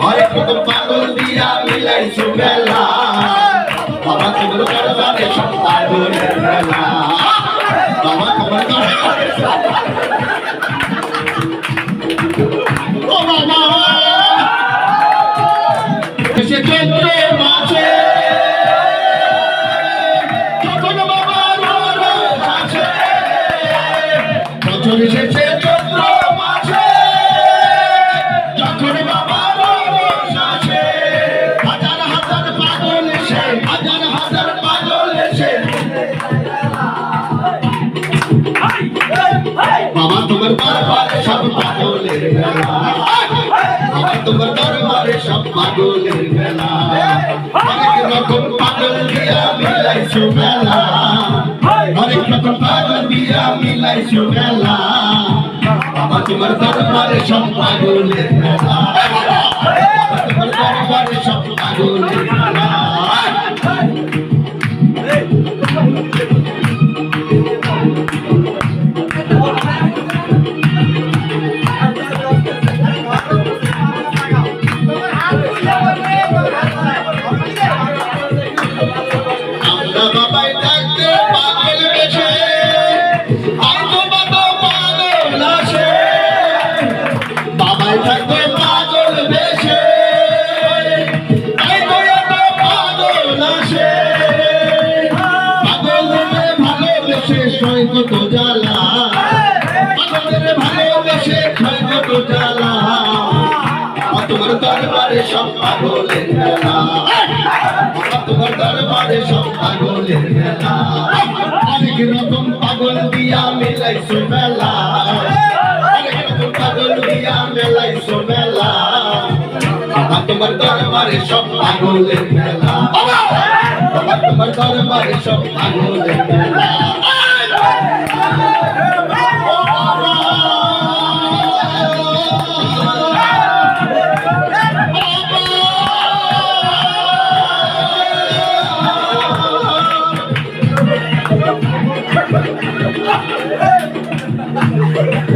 হরেক রকম পাগল দিয়া মিলাইছো মেলা বাবা তোমার দরবারে সব পাগলের মেলা। বাবা তোমার দরবারে ও বাবা। এসে চৈত্র মাসে যখন বাবার রোজ আসে এসেছে বাবা, তোমার দরবারে সব পাগলের মেলা বাবা, তোমার দরবারে সব পাগলের মেলা অনেক রকম পাগল দিয়া মিলাইছো মেলা। অনেক রকম পাগল দিয়া মিলাইছো মেলা। বাবা, তোমার দরবারে সব পাগলের মেলা কত জ্বালা। পাগল ভালোবেসে সয় কত জ্বালা। তোমার দরবারে সব পাগলের মেলা তোমার দরবারে সব পাগলের মেলা অনেক রকম পাগল দিয়া মিলাইছো মেলা। তোমার দরবারে সব পাগলের মেলা তোমার তোমার দরবারে সব পাগলের মেলা Hey!